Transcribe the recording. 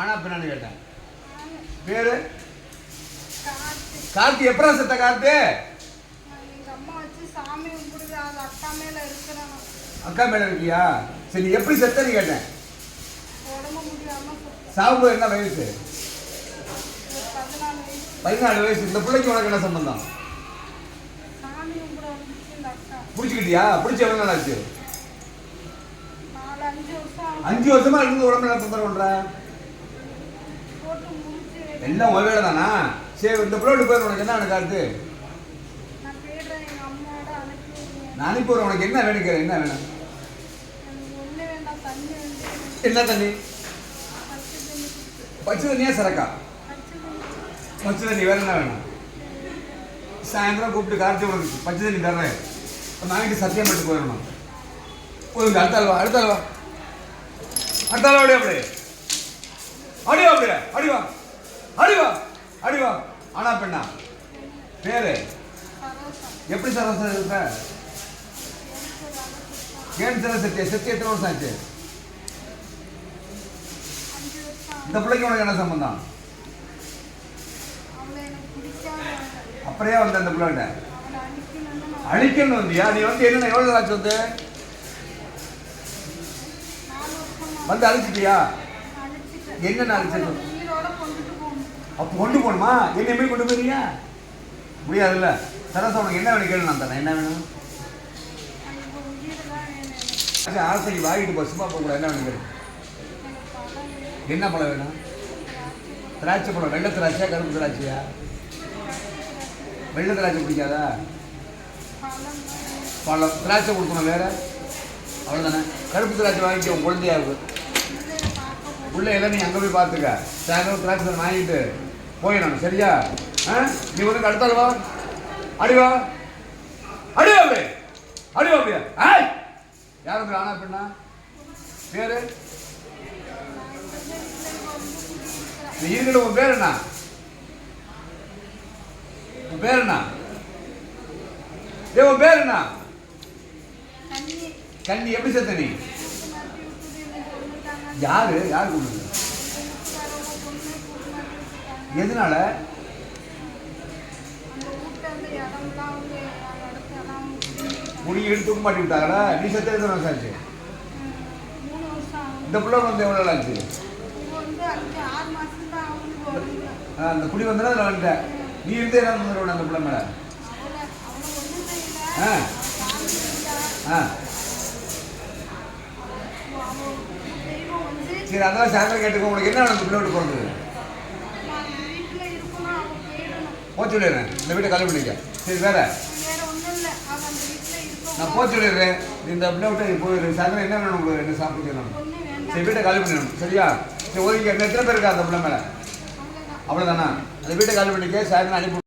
ஆனா பின்னான்னு கேட்டேன். பேரு? கார்த்தி. எப்படா செத்த கார்த்தி? அக்கா மேல இருக்கியா? சரி எப்படி செத்தன்னு கேட்டேன். சாகும்போது என்ன வயசு? பதினாலு வயசு. இந்த பிள்ளைக்கு உனக்கு என்ன சம்பந்தம்? பிடிச்சிக்கிட்டியா? பிடிச்ச எவ்வளவு நாள் ஆச்சு? அஞ்சு வருஷம் இருந்து உடம்புல என்ன தொந்தரவு பண்ற? போட்டு எல்லாம் ஒருவேளை தானா? சரி இந்த பிள்ளை போய் உனக்கு என்ன வேணும் கார்த்து? நான் போயிடுறேன் எங்க அம்மாவோட அனுப்பி விடுங்க நான் அனுப்பி விடுறேன். உனக்கு என்ன வேணும் கேளு, என்ன வேணும்? எனக்கு என்ன தண்ணி? பச்சை தண்ணியா சரக்கா? பச்சை தண்ணி வேற என்ன வேணும்? சாயந்தரம் கூப்பிட்டு கார்த்தி உனக்கு பச்சை தண்ணி தர்றேன். நாளைக்கு சத்தியம் பண்ணிட்டு போயிடணும். போதுங்க அடுத்த ஆள் வா அடுத்த ஆள் அடுத்தால அப்படியே அப்படி. அடிவா அப்படியே அடி வா. அடி வா. அடி வா. ஆனா பெண்ணா? பேரு? எப்படி சார் ஏன் திருவசை சத்திய சத்திய எத்தனை வருஷம் ஆச்சு? இந்த பிள்ளைக்கு உனக்கு என்ன சம்பந்தம்? அப்படியே வந்த அந்த பிள்ளைகிட்ட. அழிக்கணும் வந்தியா? நீ வந்து என்ன எவ்வளவு ஆச்சு வந்து? வந்து அழைச்சிட்டியா? அனுப்பிச்சிட்டேன் என்னென்ன அப்போ கொண்டு போகணுமா? என்ன எப்படி கொண்டு போறீங்க முடியாதுல்ல. சரசா உனக்கு என்ன வேணும் கேளு நான் தரேன். என்ன வேணும்? ஆசை வாங்கிட்டு போ சும்மா போகக்கூடாது என்ன வேணும் கேளு. என்ன பழம் வேணும்? திராட்சை பழம். வெள்ளை திராட்சையா கருப்பு திராட்சையா? வெள்ளை திராட்சை பிடிக்காதா பழம். திராட்சை கொடுக்கணும் வேற. அவ்வளோதானே கருப்பு திராட்சை வாங்கிக்க உன் குழந்தையா இருக்கு எல்லாம் நீ அங்கே போய் பார்த்துக்க. சாயந்தரம் பழம் வாங்கிட்டு போயிடணும் சரியா? ஆ? நீ வந்து அடுத்தால வா. அடி வா. அடி வா அப்படியே. அடி வா அப்படியே. ஆய் யார் வந்து ஆனா பெண்ணா? பேரு. நீ இருக்கிற உன் பேர் என்ன? உன் பேர் என்ன? ஏ உன் பேர் என்ன? கண்ணி. எப்படி செத்த நீ? அடுத்த இடம் அவங்க பிடிங்கிட்டாங்க. முடி எடுத்து மாட்டி விட்டாங்களா? நீ செத்த எத்தனை வருஷம் ஆச்சு. இந்த பிள்ளை வந்து எவ்வளோ நாள் ஆச்சு? வந்து அந்த குடி வந்தனா அதில் வந்துட்டேன் நீ இருந்தே என்ன பண்ணுற அந்த பிள்ளை மேலே. ஆ. ஆ. சரி அதெல்லாம் சாயந்தரம் கேட்டுக்கோ உங்களுக்கு என்ன வேணும்? அந்த பிறந்தது போச்சு விடுறேன் இந்த வீட்டை கல்வி பண்ணிக்க சரி வேற. நான் போச்சு விடுறேன் நீ இந்த பிள்ளை விட்டு நீ போயிடு சாயந்தரம் என்ன வேணும் உங்களுக்கு? என்ன சாப்பிட்டு சரி வீட்டை கல்வி பண்ணிடணும் சரியா? சரி ஒதுங்க எத்தனை பேர் இருக்கா அந்த பிள்ளை மேலே? அவ்வளோதானா அந்த வீட்டை கால் பண்ணிக்க சாயந்தரம் அனுப்பி